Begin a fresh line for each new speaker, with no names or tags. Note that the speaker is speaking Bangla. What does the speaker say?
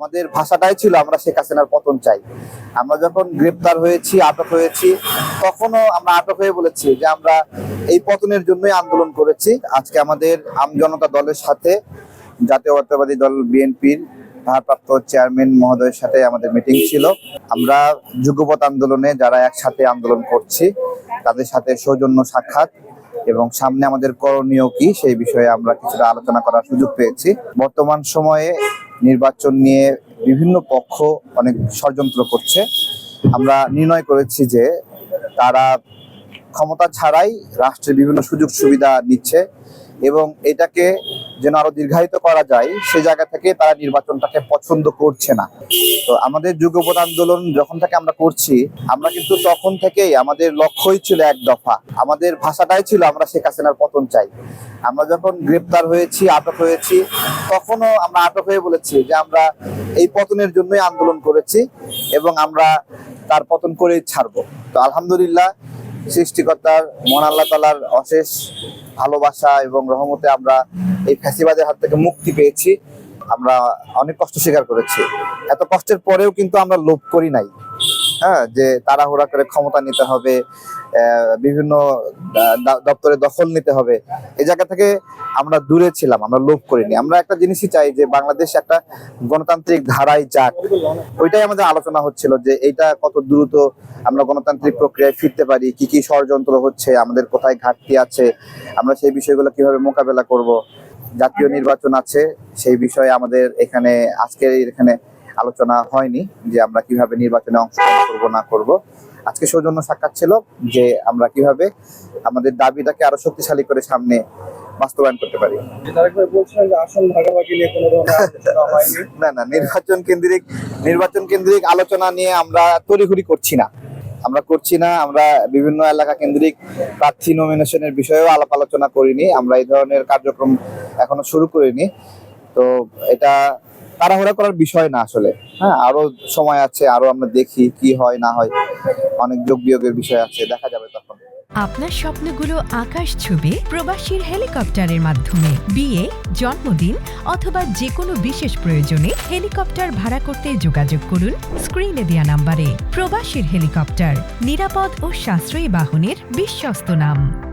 আমাদের ভাষাটাই ছিল আমরা শেখ হাসিনার পতন চাই। আমরা যখন গ্রেপ্তার হয়েছি, আটক হয়েছি, তখনও আমরা আটক হয়ে বলেছি যে আমরা এই পতনের জন্যই আন্দোলন করেছি। আজকে আমাদের আমজনতা দলের সাথে জাতীয়তাবাদী দল বিএনপির ভারপ্রাপ্ত চেয়ারম্যান মহোদয়ের সাথে আমাদের মিটিং ছিল। আমরা যুগপৎ আন্দোলনে যারা একসাথে আন্দোলন করছি, তাদের সাথে সৌজন্য সাক্ষাৎ। এবং সামনে আমাদের করণীয় কি সেই বিষয়ে আমরা কিছুটা আলোচনা করার সুযোগ পেয়েছি। বর্তমান সময়ে নির্বাচন নিয়ে বিভিন্ন পক্ষ অনেক ষড়যন্ত্র করছে। আমরা নির্ণয় করেছি যে তারা ক্ষমতা ছাড়াই রাষ্ট্রের বিভিন্ন সুযোগ সুবিধা নিচ্ছে। এবং এটাকে যেন আরও দীর্ঘায়িত করা যায়, সে জায়গা থেকে তারা নির্বাচনটাকে পছন্দ করছে না। তো আমাদের যুগপৎ আন্দোলন যখন থেকে আমরা করছি, আমরা কিন্তু তখন থেকেই আমাদের লক্ষ্যই ছিল এক দফা। আমাদের ভাষাটাই ছিল আমরা শেখ হাসিনার পতন চাই। আমরা যখন গ্রেপ্তার হয়েছি, আটক হয়েছি, তখনও আমরা আটক হয়ে বলেছি যে আমরা এই পতনের জন্যই আন্দোলন করেছি এবং আমরা তার পতন করেই ছাড়বো। তো আলহামদুলিল্লাহ সৃষ্টিকর্তার মন আল্লাহ তালার অশেষ ভালোবাসা এবং রহমতে আমরা এই ফ্যাসিবাদের হাত থেকে মুক্তি পেয়েছি। আমরা অনেক কষ্ট স্বীকার করেছি। এত কষ্টের পরেও কিন্তু আমরা লোভ করি নাই। হ্যাঁ যে তাড়াহুড়া করে ক্ষমতা নিতে হবে বিভিন্ন দপ্তরে দখল নিতে হবে। এই জায়গা থেকে আমরা দূরে ছিলাম, আমরা লোভ করিনি। আমরা একটা জিনিসই চাই যে বাংলাদেশ একটা গণতান্ত্রিক ধারায় যাক। ওইটাই আমাদের আলোচনা হচ্ছিল যে এইটা কত দ্রুত আমরা গণতান্ত্রিক প্রক্রিয়ায় ফিরতে পারি, কি কি ষড়যন্ত্র হচ্ছে, আমাদের কোথায় ঘাটতি আছে, আমরা সেই বিষয়গুলো কীভাবে মোকাবেলা করব। জাতীয় নির্বাচন আছে, সেই বিষয়ে আমাদের এখানে, আজকের এখানে আলোচনা হয়নি যে আমরা কীভাবে নির্বাচনে অংশগ্রহণ করব না করব। আজকে সৌজন্য সাক্ষাৎ ছিল যে আমরা কীভাবে আমাদের দাবিটাকে আরও শক্তিশালী করে সামনে বাস্তবায়ন করতে পারি। না না নির্বাচন কেন্দ্রিক নির্বাচন কেন্দ্রিক আলোচনা নিয়ে আমরা তড়িঘড়ি করছি না। আমরা করছি না আমরা বিভিন্ন এলাকা কেন্দ্রিক প্রার্থী নমিনেশনের বিষয়েও আলাপ আলোচনা করিনি। আমরা এই ধরনের কার্যক্রম এখনও শুরু করিনি। তো এটা তাড়াহুড়া করার বিষয় না আসলে। হ্যাঁ আরও সময় আছে, আরও আমরা দেখি কি হয়, না হয়। অনেক যোগ বিয়োগের বিষয় আছে, দেখা যাবে তখন।
আপনার স্বপ্নগুলো আকাশ ছুবে প্রবাসীর হেলিকপ্টারের মাধ্যমে। বিয়ে, জন্মদিন অথবা যে কোনো বিশেষ প্রয়োজনে হেলিকপ্টার ভাড়া করতে যোগাযোগ করুন স্ক্রিনে দেওয়া নাম্বারে। প্রবাসীর হেলিকপ্টার, নিরাপদ ও সাশ্রয়ী বাহনের বিশ্বস্ত নাম।